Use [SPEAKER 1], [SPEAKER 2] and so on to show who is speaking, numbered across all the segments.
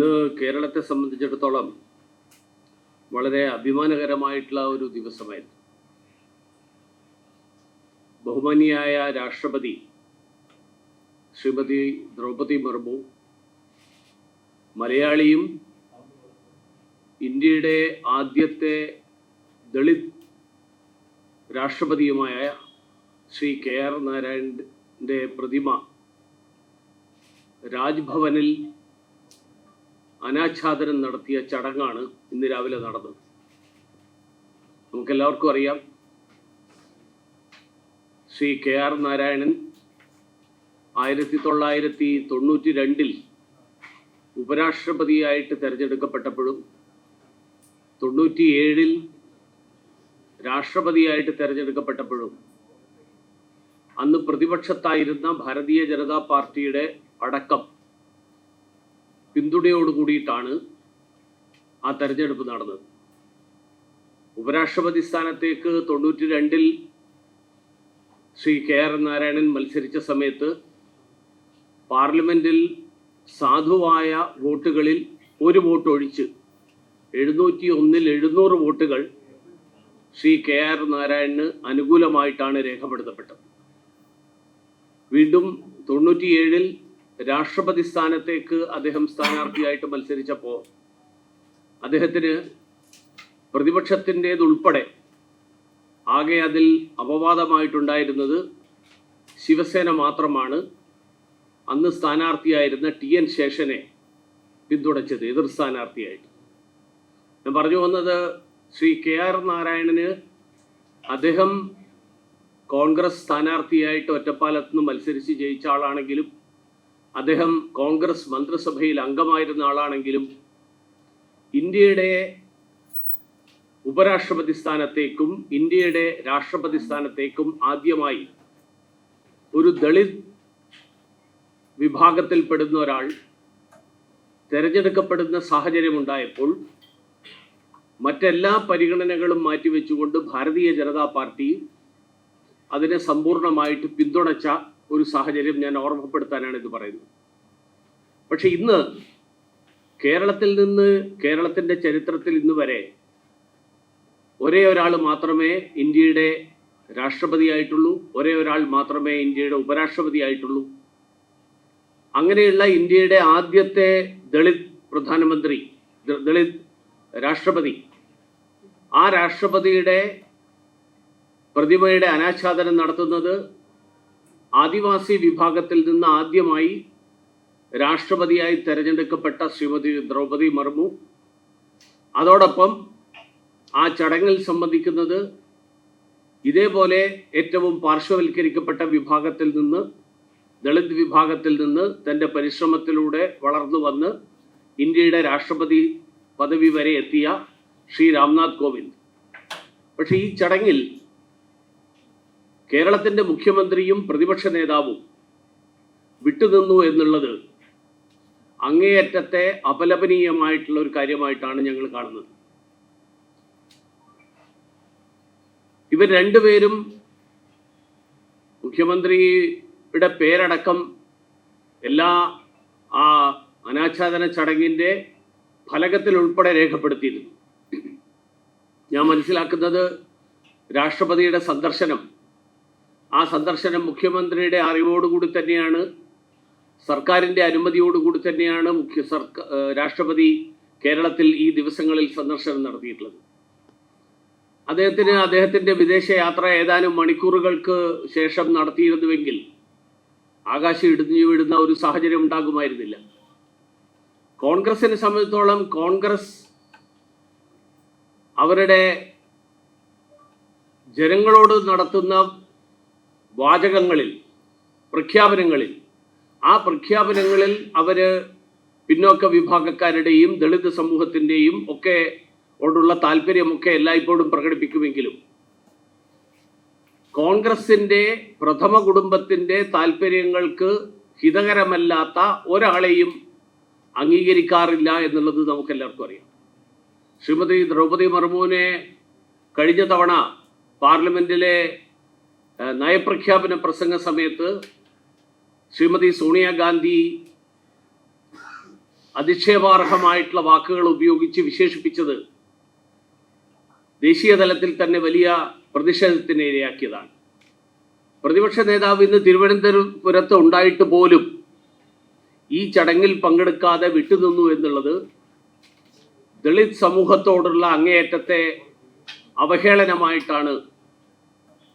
[SPEAKER 1] ഇന്ന് കേരളത്തെ സംബന്ധിച്ചിടത്തോളം വളരെ അഭിമാനകരമായിട്ടുള്ള ഒരു ദിവസമായിരുന്നു. ബഹുമാനിയായ രാഷ്ട്രപതി ശ്രീമതി ദ്രൗപദി മുർമു മലയാളിയും ഇന്ത്യയുടെ ആദ്യത്തെ ദളിത് രാഷ്ട്രപതിയുമായ ശ്രീ കെ ആർ നാരായണന്റെ പ്രതിമ രാജ്ഭവനിൽ അനാച്ഛാദനം നടത്തിയ ചടങ്ങാണ് ഇന്ന് രാവിലെ നടന്നത്. നമുക്കെല്ലാവർക്കും അറിയാം ശ്രീ കെ ആർ നാരായണൻ ആയിരത്തി തൊള്ളായിരത്തി തൊണ്ണൂറ്റി രണ്ടിൽ ഉപരാഷ്ട്രപതിയായിട്ട് തിരഞ്ഞെടുക്കപ്പെട്ടപ്പോഴും തൊണ്ണൂറ്റിയേഴിൽ രാഷ്ട്രപതിയായിട്ട് തിരഞ്ഞെടുക്കപ്പെട്ടപ്പോഴും അന്ന് പ്രതിപക്ഷത്തായിരുന്ന ഭാരതീയ ജനതാ പാർട്ടിയുടെ അടക്കം പിന്തുണയോട് കൂടിയിട്ടാണ് ആ തെരഞ്ഞെടുപ്പ് നടന്നത്. ഉപരാഷ്ട്രപതി സ്ഥാനത്തേക്ക് തൊണ്ണൂറ്റി രണ്ടിൽ ശ്രീ കെ ആർ നാരായണൻ മത്സരിച്ച സമയത്ത് പാർലമെന്റിൽ സാധുവായ വോട്ടുകളിൽ ഒരു വോട്ട് ഒഴിച്ച് എഴുന്നൂറ്റി ഒന്നിൽ എഴുന്നൂറ് വോട്ടുകൾ ശ്രീ കെ ആർ നാരായണന് അനുകൂലമായിട്ടാണ് രേഖപ്പെടുത്തപ്പെട്ടത്. വീണ്ടും തൊണ്ണൂറ്റിയേഴിൽ രാഷ്ട്രപതി സ്ഥാനത്തേക്ക് അദ്ദേഹം സ്ഥാനാർത്ഥിയായിട്ട് മത്സരിച്ചപ്പോൾ അദ്ദേഹത്തിന് പ്രതിപക്ഷത്തിന്റേതുൾപ്പെടെ ആകെ അതിൽ അപവാദമായിട്ടുണ്ടായിരുന്നത് ശിവസേന മാത്രമാണ്. അന്ന് സ്ഥാനാർത്ഥിയായിരുന്ന ടി എൻ ശേഷനെ പിന്തുണച്ചത് എതിർ സ്ഥാനാർത്ഥിയായിട്ട്. ഞാൻ പറഞ്ഞു വന്നത് ശ്രീ കെ ആർ നാരായണന് അദ്ദേഹം കോൺഗ്രസ് സ്ഥാനാർത്ഥിയായിട്ട് ഒറ്റപ്പാലത്ത് നിന്ന് മത്സരിച്ച് ജയിച്ച ആളാണെങ്കിലും അദ്ദേഹം കോൺഗ്രസ് മന്ത്രിസഭയിൽ അംഗമായിരുന്ന ആളാണെങ്കിലും ഇന്ത്യയുടെ ഉപരാഷ്ട്രപതി സ്ഥാനത്തേക്കും ഇന്ത്യയുടെ രാഷ്ട്രപതി സ്ഥാനത്തേക്കും ആദ്യമായി ഒരു ദളിത് വിഭാഗത്തിൽപ്പെടുന്ന ഒരാൾ തിരഞ്ഞെടുക്കപ്പെടുന്ന സാഹചര്യമുണ്ടായപ്പോൾ മറ്റെല്ലാ പരിഗണനകളും മാറ്റിവെച്ചുകൊണ്ട് ഭാരതീയ ജനതാ പാർട്ടി അതിനെ സമ്പൂർണമായിട്ട് പിന്തുണച്ച ഒരു സാഹചര്യം ഞാൻ ഓർമ്മപ്പെടുത്താനാണ് ഇത് പറയുന്നത്. പക്ഷെ ഇന്ന് കേരളത്തിൽ നിന്ന് കേരളത്തിന്റെ ചരിത്രത്തിൽ ഇന്ന് വരെ ഒരേ ഒരാൾ മാത്രമേ ഇന്ത്യയുടെ രാഷ്ട്രപതിയായിട്ടുള്ളൂ ഒരേ ഒരാൾ മാത്രമേ ഇന്ത്യയുടെ ഉപരാഷ്ട്രപതിയായിട്ടുള്ളൂ. അങ്ങനെയുള്ള ഇന്ത്യയുടെ ആദ്യത്തെ ദളിത് പ്രധാനമന്ത്രി ദളിത് രാഷ്ട്രപതി ആ രാഷ്ട്രപതിയുടെ പ്രതിമയുടെ അനാച്ഛാദനം നടത്തുന്നത് ആദിവാസി വിഭാഗത്തിൽ നിന്ന് ആദ്യമായി രാഷ്ട്രപതിയായി തെരഞ്ഞെടുക്കപ്പെട്ട ശ്രീമതി ദ്രൗപദി മർമു. അതോടൊപ്പം ആ ചടങ്ങിൽ സംബന്ധിക്കുന്നത് ഇതേപോലെ ഏറ്റവും പാർശ്വവൽക്കരിക്കപ്പെട്ട വിഭാഗത്തിൽ നിന്ന് ദളിത് വിഭാഗത്തിൽ നിന്ന് തന്റെ പരിശ്രമത്തിലൂടെ വളർന്നു വന്ന് ഇന്ത്യയുടെ രാഷ്ട്രപതി പദവി വരെ എത്തിയ ശ്രീ രാംനാഥ് കോവിന്ദ്. പക്ഷേ ഈ ചടങ്ങിൽ കേരളത്തിന്റെ മുഖ്യമന്ത്രിയും പ്രതിപക്ഷ നേതാവും വിട്ടുനിന്നു എന്നുള്ളത് അങ്ങേയറ്റത്തെ അപലപനീയമായിട്ടുള്ള ഒരു കാര്യമായിട്ടാണ് ഞങ്ങൾ കാണുന്നത്. ഇവർ രണ്ടുപേരും മുഖ്യമന്ത്രിയുടെ പേരടക്കം എല്ലാ ആ അനാച്ഛാദന ചടങ്ങിന്റെ ഫലകത്തിൽ ഉൾപ്പെടെ രേഖപ്പെടുത്തിയിരുന്നു. ഞാൻ മനസ്സിലാക്കുന്നത് രാഷ്ട്രപതിയുടെ സന്ദർശനം ആ സന്ദർശനം മുഖ്യമന്ത്രിയുടെ അറിവോടുകൂടി തന്നെയാണ് സർക്കാരിന്റെ അനുമതിയോടുകൂടി തന്നെയാണ് മുഖ്യ സർക്കാർ രാഷ്ട്രപതി കേരളത്തിൽ ഈ ദിവസങ്ങളിൽ സന്ദർശനം നടത്തിയിട്ടുള്ളത്. അദ്ദേഹത്തിന് അദ്ദേഹത്തിന്റെ വിദേശയാത്ര ഏതാനും മണിക്കൂറുകൾക്ക് ശേഷം നടത്തിയിരുന്നുവെങ്കിൽ ആകാശം ഇടിഞ്ഞു വീഴുന്ന ഒരു സാഹചര്യം ഉണ്ടാകുമായിരുന്നില്ല. കോൺഗ്രസിനെ സംബന്ധിച്ചോളം കോൺഗ്രസ് അവരുടെ ജനങ്ങളോട് നടത്തുന്ന വാചകങ്ങളിൽ പ്രഖ്യാപനങ്ങളിൽ. ആ പ്രഖ്യാപനങ്ങളിൽ അവർ പിന്നോക്ക വിഭാഗക്കാരുടെയും ദളിത് സമൂഹത്തിന്റെയും ഒക്കെ ഓടുള്ള താല്പര്യമൊക്കെ എല്ലായ്പ്പോഴും പ്രകടിപ്പിക്കുമെങ്കിലും കോൺഗ്രസിന്റെ പ്രഥമ കുടുംബത്തിന്റെ താല്പര്യങ്ങൾക്ക് ഹിതകരമല്ലാത്ത ഒരാളെയും അംഗീകരിക്കാറില്ല എന്നുള്ളത് നമുക്കെല്ലാവർക്കും അറിയാം. ശ്രീമതി ദ്രൗപദി മുർമുവിനെ കഴിഞ്ഞ തവണ പാർലമെന്റിലെ നയപ്രഖ്യാപന പ്രസംഗ സമയത്ത് ശ്രീമതി സോണിയാഗാന്ധി അധിക്ഷേപാർഹമായിട്ടുള്ള വാക്കുകൾ ഉപയോഗിച്ച് വിശേഷിപ്പിച്ചത് ദേശീയ തലത്തിൽ തന്നെ വലിയ പ്രതിഷേധത്തിന് ഇരയാക്കിയതാണ്. പ്രതിപക്ഷ നേതാവ് ഇന്ന് തിരുവനന്തപുരത്ത് ഉണ്ടായിട്ട് പോലും ഈ ചടങ്ങിൽ പങ്കെടുക്കാതെ വിട്ടുനിന്നു എന്നുള്ളത് ദളിത് സമൂഹത്തോടുള്ള അങ്ങേയറ്റത്തെ അവഹേളനമായിട്ടാണ്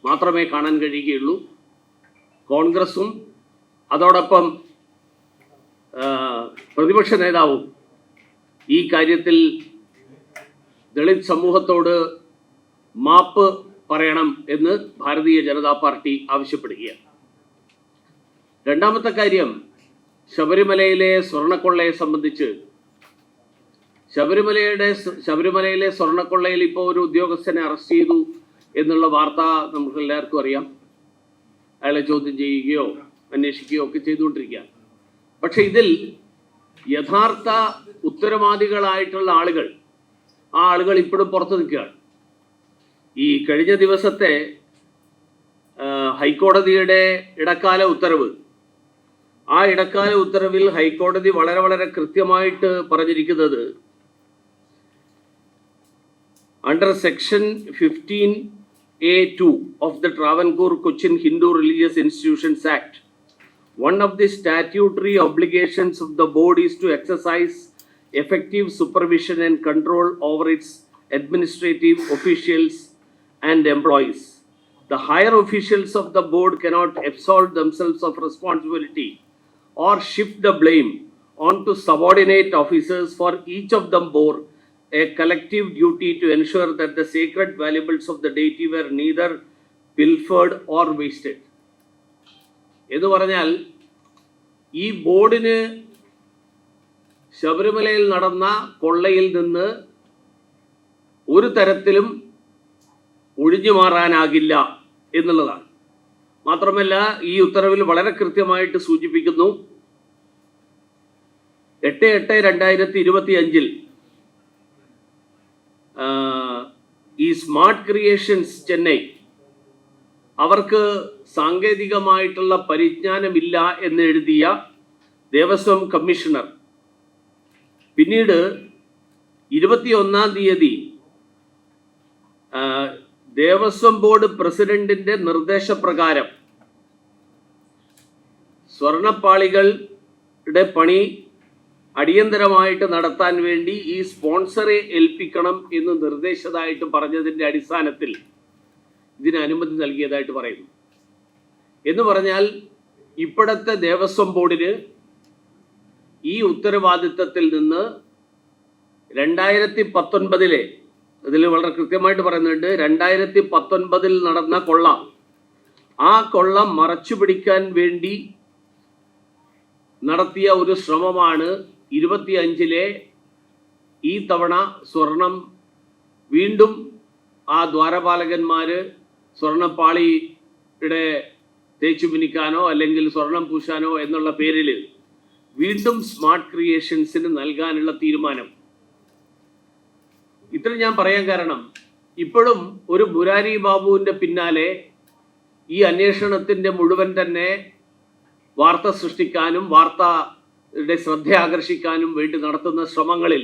[SPEAKER 1] മാത്രമേ കാണാൻ കഴിയുകയുള്ളൂ. കോൺഗ്രസും അതോടൊപ്പം പ്രതിപക്ഷ നേതാവും ഈ കാര്യത്തിൽ ദളിത് സമൂഹത്തോട് മാപ്പ് പറയണം എന്ന് ഭാരതീയ ജനതാ പാർട്ടി ആവശ്യപ്പെടുകയാണ്. രണ്ടാമത്തെ കാര്യം ശബരിമലയിലെ സ്വർണക്കൊള്ളയെ സംബന്ധിച്ച്. ശബരിമലയുടെ ശബരിമലയിലെ സ്വർണക്കൊള്ളയിൽ ഇപ്പോൾ ഒരു ഉദ്യോഗസ്ഥനെ അറസ്റ്റ് ചെയ്തു. എന്നുള്ള വാർത്ത നമുക്ക് എല്ലാവർക്കും അറിയാം. അയാളെ ചോദ്യം ചെയ്യുകയോ അന്വേഷിക്കുകയോ ഒക്കെ ചെയ്തുകൊണ്ടിരിക്കുകയാണ്. പക്ഷെ ഇതിൽ യഥാർത്ഥ ഉത്തരവാദികളായിട്ടുള്ള ആളുകൾ ആ ആളുകൾ ഇപ്പോഴും പുറത്തു നിൽക്കുകയാണ്. ഈ കഴിഞ്ഞ ദിവസത്തെ ഹൈക്കോടതിയുടെ ഇടക്കാല ഉത്തരവ്. ആ ഇടക്കാല ഉത്തരവിൽ ഹൈക്കോടതി വളരെ വളരെ കൃത്യമായിട്ട് പറഞ്ഞിരിക്കുന്നത് under section section 15A2 of the Travancore Cochin Hindu Religious Institutions Act, one of the statutory obligations of the board is to exercise effective supervision and control over its administrative officials and employees. The higher officials of the board cannot absolve themselves of responsibility or shift the blame onto subordinate officers, for each of them bore a collective duty to ensure that the sacred valuables of the deity were neither pilfered or wasted. എന്ന് പറഞ്ഞാൽ ഈ ബോർഡിന് ശബരിമലയിൽ നടന്ന കൊള്ളയിൽ നിന്ന് ഒരു തരത്തിലും ഒഴിഞ്ഞു മാറാനാകില്ല എന്നുള്ളതാണ് മാത്രമല്ല ഈ ഉത്തരവിൽ വളരെ കൃത്യമായിട്ട് സൂചിപ്പിക്കുന്നു എട്ട് എട്ട് രണ്ടായിരത്തി ഇരുപത്തി അഞ്ചിൽ ഈ സ്മാർട്ട് ക്രിയേഷൻസ് ചെന്നൈ അവർക്ക് സാങ്കേതികമായിട്ടുള്ള പരിജ്ഞാനമില്ല എന്ന് എഴുതിയ ദേവസ്വം കമ്മീഷണർ. പിന്നീട് ഇരുപത്തിയൊന്നാം തീയതി ദേവസ്വം ബോർഡ് പ്രസിഡന്റിന്റെ നിർദ്ദേശപ്രകാരം സ്വർണപ്പാളികളുടെ പണി അടിയന്തരമായിട്ട് നടത്താൻ വേണ്ടി ഈ സ്പോൺസറെ ഏൽപ്പിക്കണം എന്ന് നിർദ്ദേശിച്ചതായിട്ട് പറഞ്ഞതിന്റെ അടിസ്ഥാനത്തിൽ ഇതിന് അനുമതി നൽകിയതായിട്ട് പറയുന്നു. എന്ന് പറഞ്ഞാൽ ഇപ്പോഴത്തെ ദേവസ്വം ബോർഡിന് ഈ ഉത്തരവാദിത്തത്തിൽ നിന്ന് രണ്ടായിരത്തി പത്തൊൻപതിലെ ഇതിൽ വളരെ കൃത്യമായിട്ട് പറയുന്നുണ്ട് രണ്ടായിരത്തി പത്തൊൻപതിൽ നടന്ന കൊള്ള ആ കൊള്ള മറച്ചു പിടിക്കാൻ വേണ്ടി നടത്തിയ ഒരു ശ്രമമാണ് ഇരുപത്തിയഞ്ചിലെ ഈ തവണ സ്വർണം വീണ്ടും ആ ദ്വാരപാലകന്മാർ സ്വർണപ്പാളിയുടെ തേച്ചു മിനിക്കാനോ അല്ലെങ്കിൽ സ്വർണം പൂശാനോ എന്നുള്ള പേരിൽ വീണ്ടും സ്മാർട്ട് ക്രിയേഷൻസിന് നൽകാനുള്ള തീരുമാനം. ഇത്ര ഞാൻ പറയാൻ കാരണം ഇപ്പോഴും ഒരു മുരാരി ബാബുവിന്റെ പിന്നാലെ ഈ അന്വേഷണത്തിന്റെ മുഴുവൻ തന്നെ വാർത്ത സൃഷ്ടിക്കാനും വാർത്തയുടെ ശ്രദ്ധ ആകർഷിക്കാനും വേണ്ടി നടത്തുന്ന ശ്രമങ്ങളിൽ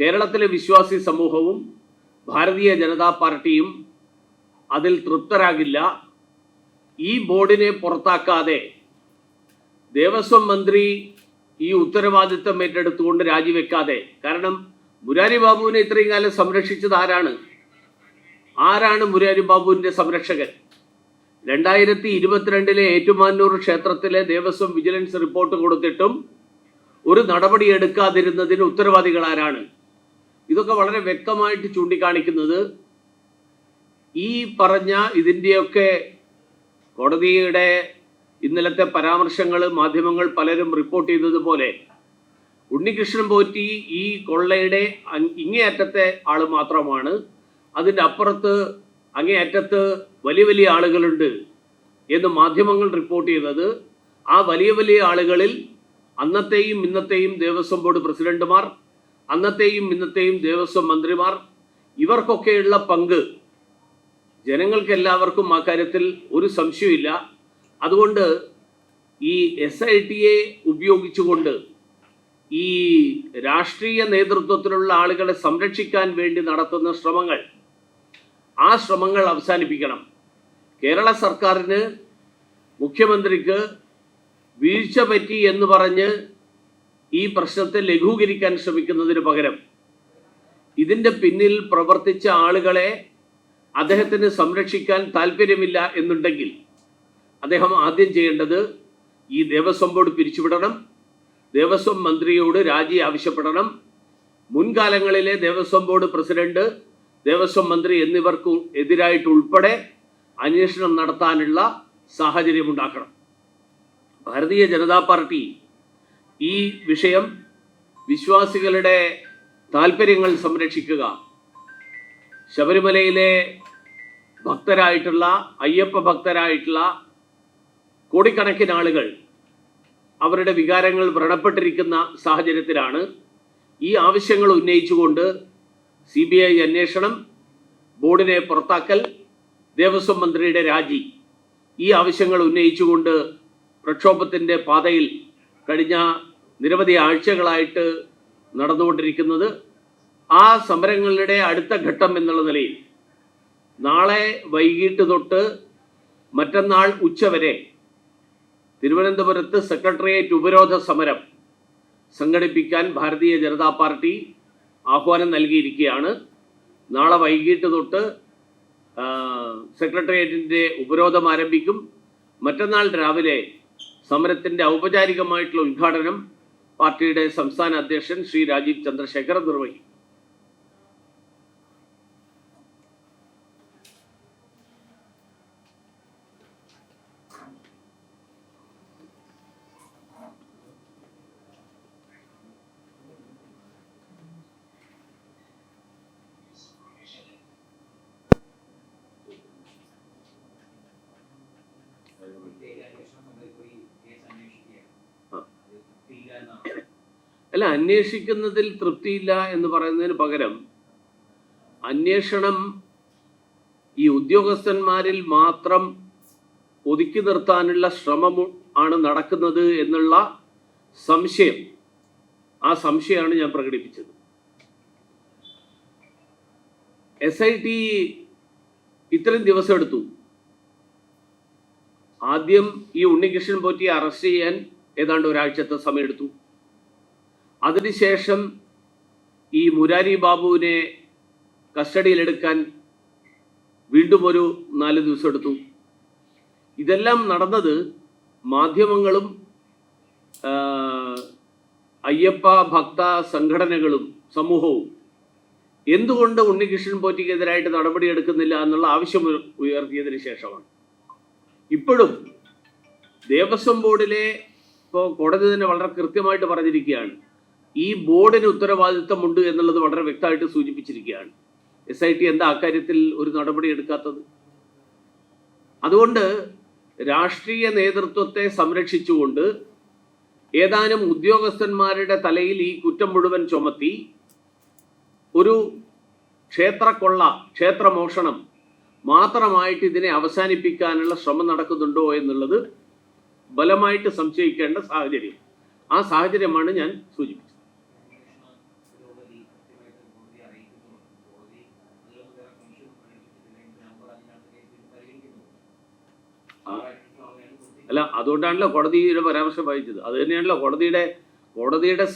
[SPEAKER 1] കേരളത്തിലെ വിശ്വാസി സമൂഹവും ഭാരതീയ ജനതാ പാർട്ടിയും അതിൽ തൃപ്തരാകില്ല. ഈ ബോർഡിനെ പുറത്താക്കാതെ ദേവസ്വം മന്ത്രി ഈ ഉത്തരവാദിത്തം ഏറ്റെടുത്തുകൊണ്ട് രാജിവെക്കാതെ കാരണം മുരാരി ബാബുവിനെ ഇത്രയും കാലം സംരക്ഷിച്ചത് ആരാണ്? ആരാണ് മുരാരി ബാബുവിന്റെ സംരക്ഷകൻ? രണ്ടായിരത്തി ഇരുപത്തിരണ്ടിലെ ഏറ്റുമാനൂർ ക്ഷേത്രത്തിലെ ദേവസ്വം വിജിലൻസ് റിപ്പോർട്ട് കൊടുത്തിട്ടും ഒരു നടപടി എടുക്കാതിരുന്നതിന് ഉത്തരവാദികൾ ആരാണ്? ഇതൊക്കെ വളരെ വ്യക്തമായിട്ട് ചൂണ്ടിക്കാണിക്കുന്നത് ഈ പറഞ്ഞ ഇതിന്റെയൊക്കെ കോടതിയുടെ ഇന്നലത്തെ പരാമർശങ്ങൾ മാധ്യമങ്ങൾ പലരും റിപ്പോർട്ട് ചെയ്തതുപോലെ ഉണ്ണികൃഷ്ണൻ പോറ്റി ഈ കൊള്ളയുടെ ഇങ്ങേയറ്റത്തെ ആൾ മാത്രമാണ്. അതിന്റെ അപ്പുറത്ത് അങ്ങേയറ്റത്ത് വലിയ വലിയ ആളുകളുണ്ട് എന്ന് മാധ്യമങ്ങൾ റിപ്പോർട്ട് ചെയ്തത് ആ വലിയ വലിയ ആളുകളിൽ അന്നത്തെയും ഇന്നത്തെയും ദേവസ്വം ബോർഡ് പ്രസിഡന്റുമാർ അന്നത്തെയും ഇന്നത്തെയും ദേവസ്വം മന്ത്രിമാർ ഇവർക്കൊക്കെയുള്ള പങ്ക് ജനങ്ങൾക്ക് എല്ലാവർക്കും ആ കാര്യത്തിൽ ഒരു സംശയമില്ല അതുകൊണ്ട് ഈ എസ് ഐ ടിയെ ഉപയോഗിച്ചുകൊണ്ട് ഈ രാഷ്ട്രീയ നേതൃത്വത്തിലുള്ള ആളുകളെ സംരക്ഷിക്കാൻ വേണ്ടി നടത്തുന്ന ശ്രമങ്ങൾ ആ ശ്രമങ്ങൾ അവസാനിപ്പിക്കണം. കേരള സർക്കാരിന് മുഖ്യമന്ത്രിക്ക് വീഴ്ച പറ്റി എന്ന് പറഞ്ഞ് ഈ പ്രശ്നത്തെ ലഘൂകരിക്കാൻ ശ്രമിക്കുന്നതിന് പകരം ഇതിന്റെ പിന്നിൽ പ്രവർത്തിച്ച ആളുകളെ അദ്ദേഹത്തിന് സംരക്ഷിക്കാൻ താല്പര്യമില്ല എന്നുണ്ടെങ്കിൽ അദ്ദേഹം ആദ്യം ചെയ്യേണ്ടത് ഈ ദേവസ്വം ബോർഡ് പിരിച്ചുവിടണം. ദേവസ്വം മന്ത്രിയോട് രാജി ആവശ്യപ്പെടണം. മുൻകാലങ്ങളിലെ ദേവസ്വം ബോർഡ് പ്രസിഡന്റ് ദേവസ്വം മന്ത്രി എന്നിവർക്ക് എതിരായിട്ട് ഉൾപ്പെടെ അന്വേഷണം നടത്താനുള്ള സാഹചര്യം ഉണ്ടാക്കണം. ഭാരതീയ ജനതാ പാർട്ടി ഈ വിഷയം വിശ്വാസികളുടെ താല്പര്യങ്ങൾ സംരക്ഷിക്കുക ശബരിമലയിലെ ഭക്തരായിട്ടുള്ള അയ്യപ്പ ഭക്തരായിട്ടുള്ള കോടിക്കണക്കിന് ആളുകൾ അവരുടെ വികാരങ്ങൾ വ്രണപ്പെട്ടിരിക്കുന്ന സാഹചര്യത്തിലാണ് ഈ ആവശ്യങ്ങൾ ഉന്നയിച്ചുകൊണ്ട് സി ബി ഐ അന്വേഷണം ബോർഡിനെ പുറത്താക്കൽ ദേവസ്വം മന്ത്രിയുടെ രാജി. ഈ ആവശ്യങ്ങൾ ഉന്നയിച്ചുകൊണ്ട് പ്രക്ഷോഭത്തിന്റെ പാതയിൽ കഴിഞ്ഞ നിരവധി ആഴ്ചകളായിട്ട് നടന്നുകൊണ്ടിരിക്കുന്നത്. ആ സമരങ്ങളുടെ അടുത്ത ഘട്ടം എന്നുള്ള നിലയിൽ നാളെ വൈകിട്ട് തൊട്ട് മറ്റന്നാൾ ഉച്ചവരെ തിരുവനന്തപുരത്ത് സെക്രട്ടേറിയറ്റ് ഉപരോധ സമരം സംഘടിപ്പിക്കാൻ ഭാരതീയ ജനതാ പാർട്ടി ആഹ്വാനം നൽകിയിരിക്കുകയാണ്. നാളെ വൈകിട്ട് തൊട്ട് സെക്രട്ടേറിയറ്റിന്റെ ഉപരോധം ആരംഭിക്കും. മറ്റന്നാൾ രാവിലെ സമരത്തിന്റെ ഔപചാരികമായിട്ടുള്ള ഉദ്ഘാടനം പാർട്ടിയുടെ സംസ്ഥാന അധ്യക്ഷൻ ശ്രീ രാജീവ് ചന്ദ്രശേഖർ നിർവഹിക്കും ആ. അല്ല അന്വേഷിക്കുന്നതിൽ തൃപ്തിയില്ല എന്ന് പറയുന്നതിന് പകരം അന്വേഷണം ഈ ഉദ്യോഗസ്ഥന്മാരിൽ മാത്രം ഒതുക്കി നിർത്താനുള്ള ശ്രമം ആണ് നടക്കുന്നത് എന്നുള്ള സംശയം. ആ സംശയമാണ് ഞാൻ പ്രകടിപ്പിച്ചത്. എസ് ഐ ടി ഇത്രയും ദിവസം എടുത്തു. ആദ്യം ഈ ഉണ്ണികൃഷ്ണൻ പോറ്റിയെ അറസ്റ്റ് ചെയ്യാൻ ഏതാണ്ട് ഒരാഴ്ചത്തെ സമയമെടുത്തു. അതിനുശേഷം ഈ മുരാരി ബാബുവിനെ കസ്റ്റഡിയിലെടുക്കാൻ വീണ്ടും ഒരു നാല് ദിവസം എടുത്തു. ഇതെല്ലാം നടന്നത് മാധ്യമങ്ങളും അയ്യപ്പ ഭക്ത സംഘടനകളും സമൂഹവും. എന്തുകൊണ്ട് ഉണ്ണികൃഷ്ണൻ പോറ്റിക്കെതിരായിട്ട് നടപടിയെടുക്കുന്നില്ല എന്നുള്ള ആവശ്യം ഉയ- ഉയർത്തിയതിന് ശേഷമാണ്. ഇപ്പോഴും ദേവസ്വം ബോർഡിലെ ഇപ്പോൾ കോടതി തന്നെ വളരെ കൃത്യമായിട്ട് പറഞ്ഞിരിക്കുകയാണ്. ഈ ബോർഡിന് ഉത്തരവാദിത്തമുണ്ട് എന്നുള്ളത് വളരെ വ്യക്തമായിട്ട് സൂചിപ്പിച്ചിരിക്കുകയാണ്. എസ് ഐ ടി എന്താ അക്കാര്യത്തിൽ ഒരു നടപടി എടുക്കാത്തത്? അതുകൊണ്ട് രാഷ്ട്രീയ നേതൃത്വത്തെ സംരക്ഷിച്ചുകൊണ്ട് ഏതാനും ഉദ്യോഗസ്ഥന്മാരുടെ തലയിൽ ഈ കുറ്റം മുഴുവൻ ചുമത്തി ഒരു ക്ഷേത്രക്കൊള്ള ക്ഷേത്രമോഷണം മാത്രമായിട്ട് ഇതിനെ അവസാനിപ്പിക്കാനുള്ള ശ്രമം നടക്കുന്നുണ്ടോ എന്നുള്ളത് ബലമായിട്ട് സംശയിക്കേണ്ട സാഹചര്യം. ആ സാഹചര്യമാണ് ഞാൻ സൂചിപ്പിച്ചത്. അല്ല അതുകൊണ്ടാണല്ലോ കോടതിയുടെ പരാമർശം വായിച്ചത് അത് തന്നെയാണല്ലോ കോടതിയുടെ കോടതിയുടെ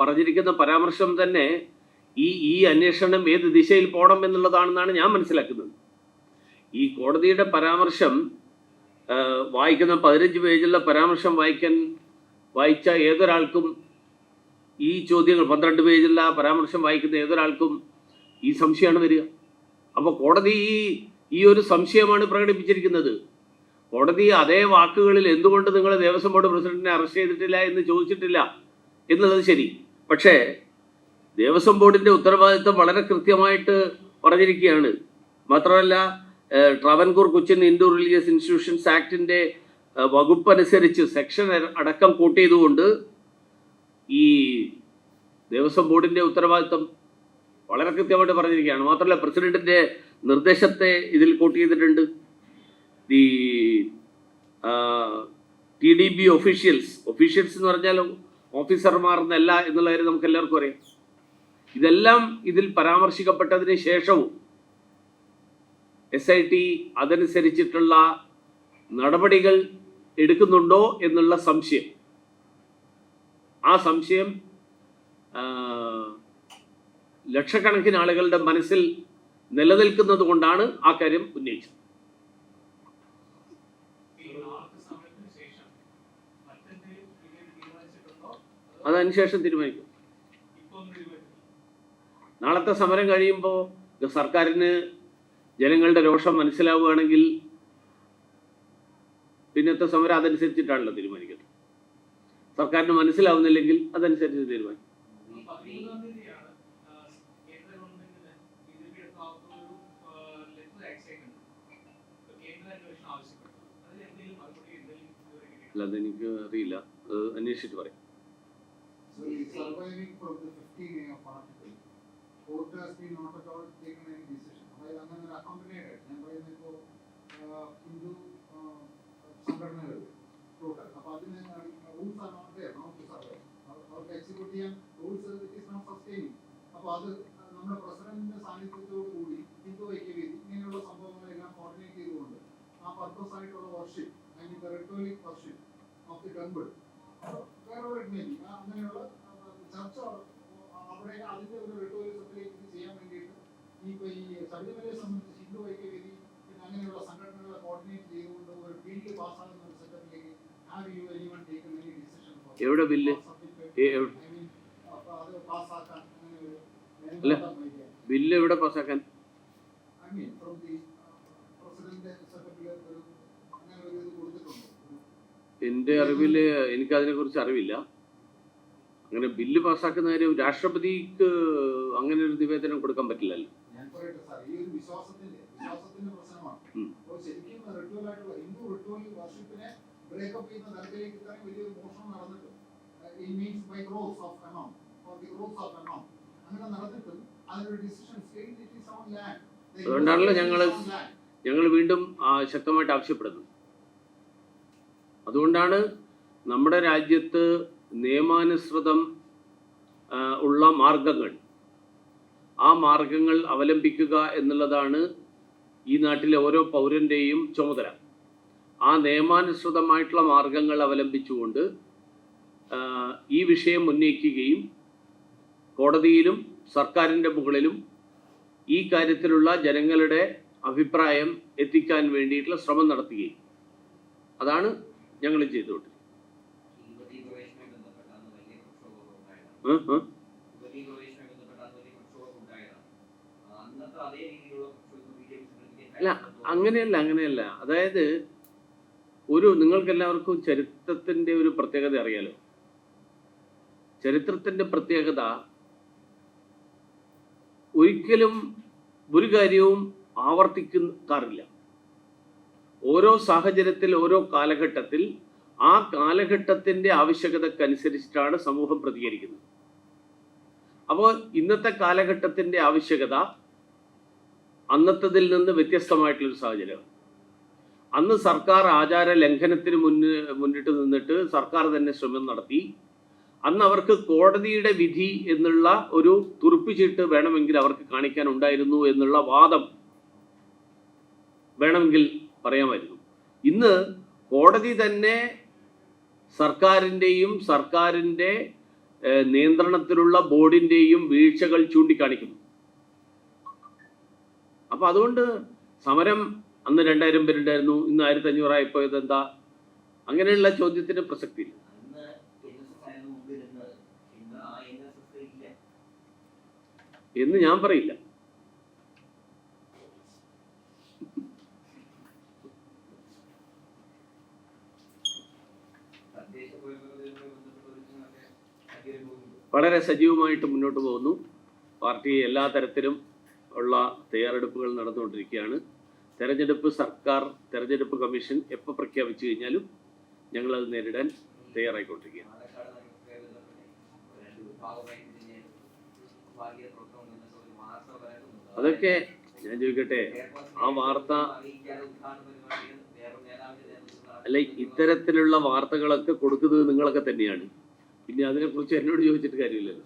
[SPEAKER 1] പറഞ്ഞിരിക്കുന്ന പരാമർശം തന്നെ ഈ ഈ അന്വേഷണം ഏത് ദിശയിൽ പോകണം എന്നുള്ളതാണെന്നാണ് ഞാൻ മനസ്സിലാക്കുന്നത്. ഈ കോടതിയുടെ പരാമർശം വായിക്കുന്ന പതിനഞ്ച് പേജുള്ള പരാമർശം വായിക്കാൻ വായിച്ച ഏതൊരാൾക്കും ഈ ചോദ്യങ്ങൾ പന്ത്രണ്ട് പേജുള്ള പരാമർശം വായിക്കുന്ന ഏതൊരാൾക്കും ഈ സംശയമാണ് വരിക. അപ്പോൾ കോടതി ഈ ഈ ഒരു സംശയമാണ് പ്രകടിപ്പിച്ചിരിക്കുന്നത്. കോടതി അതേ വാക്കുകളിൽ എന്തുകൊണ്ട് നിങ്ങൾ ദേവസ്വം ബോർഡ് പ്രസിഡന്റിനെ അറസ്റ്റ് ചെയ്തിട്ടില്ല എന്ന് ചോദിച്ചിട്ടില്ല എന്നുള്ളത് ശരി. പക്ഷേ ദേവസ്വം ബോർഡിന്റെ ഉത്തരവാദിത്തം വളരെ കൃത്യമായിട്ട് പറഞ്ഞിരിക്കുകയാണ്. മാത്രമല്ല ട്രാവൻകൂർ കൊച്ചിൻ ഹിന്ദു റിലീജിയസ് ഇൻസ്റ്റിറ്റ്യൂഷൻസ് ആക്ടിന്റെ വകുപ്പനുസരിച്ച് സെക്ഷൻ അടക്കം കൂട്ടിയതുകൊണ്ട് ഈ ദേവസ്വം ബോർഡിന്റെ ഉത്തരവാദിത്തം വളരെ കൃത്യമായിട്ട് പറഞ്ഞിരിക്കുകയാണ്. മാത്രമല്ല പ്രസിഡന്റിന്റെ നിർദ്ദേശത്തെ ഇതിൽ കൂട്ടി ചെയ്തിട്ടുണ്ട് T D B officials officials എന്ന് പറഞ്ഞാൽ ഓഫീസർമാർ എന്നല്ല എന്നുള്ള കാര്യം നമുക്ക് എല്ലാവർക്കും അറിയാം. ഇതെല്ലാം ഇതിൽ പരാമർശിക്കപ്പെട്ടതിന് ശേഷവും എസ് ഐ ടി അതനുസരിച്ചിട്ടുള്ള നടപടികൾ എടുക്കുന്നുണ്ടോ എന്നുള്ള സംശയം. ആ സംശയം ലക്ഷക്കണക്കിന് ആളുകളുടെ മനസ്സിൽ നിലനിൽക്കുന്നത് കൊണ്ടാണ് ആ കാര്യം ഉന്നയിച്ചത്
[SPEAKER 2] ഈ നാളത്തെ സമരത്തിന് ശേഷം മറ്റെന്തെങ്കിലും രീതിയിൽ തീരുമാനിച്ചിട്ടുണ്ടോ അതോ
[SPEAKER 1] അത് അതിനുശേഷം തീരുമാനിക്കും. നാളത്തെ സമരം കഴിയുമ്പോൾ സർക്കാരിന് ജനങ്ങളുടെ രോഷം മനസ്സിലാവുകയാണെങ്കിൽ പിന്നത്തെ സമരം അതനുസരിച്ചിട്ടാണല്ലോ തീരുമാനിക്കുന്നത്. സർക്കാരിന് മനസ്സിലാവുന്നില്ലെങ്കിൽ അതനുസരിച്ച് തീരുമാനിക്കും? അല്ല അതെനിക്ക് അറിയില്ല. അത് അന്വേഷിച്ചിട്ട് പറയാം.
[SPEAKER 3] So it's surviving from the fifteen A of article. Court has been not at all taken any decision. അതായത് അങ്ങനെ ഒരു അക്കോമ്പനേറ്റഡ് ഞാൻ പറയുന്നത് ഇപ്പോ ഹിന്ദു സംഘടനകൾ ടോട്ടൽ അപ്പൊ അതിന് റൂൾസ് ആണ് not there not to survive അവർക്ക് എക്സിക്യൂട്ട് ചെയ്യാൻ rules it is not sustaining അപ്പൊ അത് നമ്മുടെ പ്രസിഡന്റിന്റെ സാന്നിധ്യത്തോടു കൂടി ഹിന്ദു ഐക്യവേദി ഇങ്ങനെയുള്ള സംഭവങ്ങളെല്ലാം കോർഡിനേറ്റ് ചെയ്തുകൊണ്ട് ആ പർപ്പസ് ആയിട്ടുള്ള worship I mean the ritualistic worship of the temple വേറെ അങ്ങനെയുള്ള ആ, ചർച്ച അതിനെ ചെയ്യാൻ വേണ്ടിയിട്ട് ഈ സംഘടനകളെ കോർഡിനേറ്റ് ഒരു ബില്ല് യു
[SPEAKER 1] എവിടെ?
[SPEAKER 3] ഒരു
[SPEAKER 1] അല്ല. ബില്ല് എവിടെ പാസ്സാക്കാൻ?
[SPEAKER 3] ഫ്രം ദി പ്രസിഡന്റ് ഒരു അങ്ങനെ ഒരു ഒരു
[SPEAKER 1] എന്റെ അറിവിൽ എനിക്കതിനെ കുറിച്ച് അറിവില്ല. അങ്ങനെ ബില്ല് പാസ്സാക്കുന്ന കാര്യം രാഷ്ട്രപതിക്ക് അങ്ങനെ ഒരു നിവേദനം കൊടുക്കാൻ പറ്റില്ലല്ലോ. അതുകൊണ്ടാണല്ലോ ഞങ്ങൾ ഞങ്ങൾ വീണ്ടും ശക്തമായിട്ട് ആവശ്യപ്പെടുന്നത്. അതുകൊണ്ടാണ് നമ്മുടെ രാജ്യത്ത് നിയമാനുസൃതം ഉള്ള മാർഗങ്ങൾ. ആ മാർഗങ്ങൾ അവലംബിക്കുക എന്നുള്ളതാണ് ഈ നാട്ടിലെ ഓരോ പൗരന്റെയും ചുമതല. ആ നിയമാനുസൃതമായിട്ടുള്ള മാർഗങ്ങൾ അവലംബിച്ചുകൊണ്ട് ഈ വിഷയം ഉന്നയിക്കുകയും കോടതിയിലും സർക്കാരിന്റെ മുകളിലും ഈ കാര്യത്തിലുള്ള ജനങ്ങളുടെ അഭിപ്രായം എത്തിക്കാൻ വേണ്ടിയിട്ടുള്ള ശ്രമം നടത്തുകയും. അതാണ് ഞങ്ങൾ ചെയ്തുകൊണ്ട് അല്ല അങ്ങനെയല്ല അങ്ങനെയല്ല. അതായത് ഒരു നിങ്ങൾക്ക് എല്ലാവർക്കും ചരിത്രത്തിന്റെ ഒരു പ്രത്യേകത അറിയാലോ? ചരിത്രത്തിന്റെ പ്രത്യേകത ഒരിക്കലും ഒരു കാര്യവും ആവർത്തിക്കാറില്ല. ഓരോ സാഹചര്യത്തിൽ ഓരോ കാലഘട്ടത്തിൽ ആ കാലഘട്ടത്തിന്റെ ആവശ്യകതക്കനുസരിച്ചിട്ടാണ് സമൂഹം പ്രതികരിക്കുന്നത്. അപ്പോൾ ഇന്നത്തെ കാലഘട്ടത്തിന്റെ ആവശ്യകത അന്നത്തതിൽ നിന്ന് വ്യത്യസ്തമായിട്ടുള്ളൊരു സാഹചര്യം. അന്ന് സർക്കാർ ആചാര ലംഘനത്തിന് മുന്ന് മുന്നിട്ട് നിന്നിട്ട് സർക്കാർ തന്നെ ശ്രമം നടത്തി. അന്ന് അവർക്ക് കോടതിയുടെ വിധി എന്നുള്ള ഒരു തുറുപ്പിച്ചിട്ട് വേണമെങ്കിൽ അവർക്ക് കാണിക്കാൻ ഉണ്ടായിരുന്നു എന്നുള്ള വാദം വേണമെങ്കിൽ പറയാമായിരുന്നു. ഇന്ന് കോടതി തന്നെ സർക്കാരിന്റെയും സർക്കാരിന്റെ നിയന്ത്രണത്തിലുള്ള ബോർഡിന്റെയും വീഴ്ചകൾ ചൂണ്ടിക്കാണിക്കുന്നു. അപ്പൊ അതുകൊണ്ട് സമരം അന്ന് രണ്ടായിരം പേരുണ്ടായിരുന്നു ഇന്ന് ആയിരത്തി അഞ്ഞൂറായപ്പോ ഇതെന്താ അങ്ങനെയുള്ള ചോദ്യത്തിന് പ്രസക്തിയില്ല. എന്ന് ഞാൻ പറയില്ല. വളരെ സജീവമായിട്ട് മുന്നോട്ട് പോകുന്നു. പാർട്ടി എല്ലാ തരത്തിലും ഉള്ള തയ്യാറെടുപ്പുകൾ നടന്നുകൊണ്ടിരിക്കുകയാണ്. തെരഞ്ഞെടുപ്പ് സർക്കാർ തെരഞ്ഞെടുപ്പ് കമ്മീഷൻ എപ്പോൾ പ്രഖ്യാപിച്ചു കഴിഞ്ഞാലും ഞങ്ങളത് നേരിടാൻ തയ്യാറായിക്കൊണ്ടിരിക്കുകയാണ്. അതൊക്കെ ഞാൻ ചോദിക്കട്ടെ ആ വാർത്ത- അല്ല ഇത്തരത്തിലുള്ള വാർത്തകളൊക്കെ കൊടുക്കുന്നത് നിങ്ങളൊക്കെ തന്നെയാണ്. പിന്നെ അതിനെക്കുറിച്ച് എന്നോട് ചോദിച്ചിട്ട് കാര്യമില്ലല്ലോ.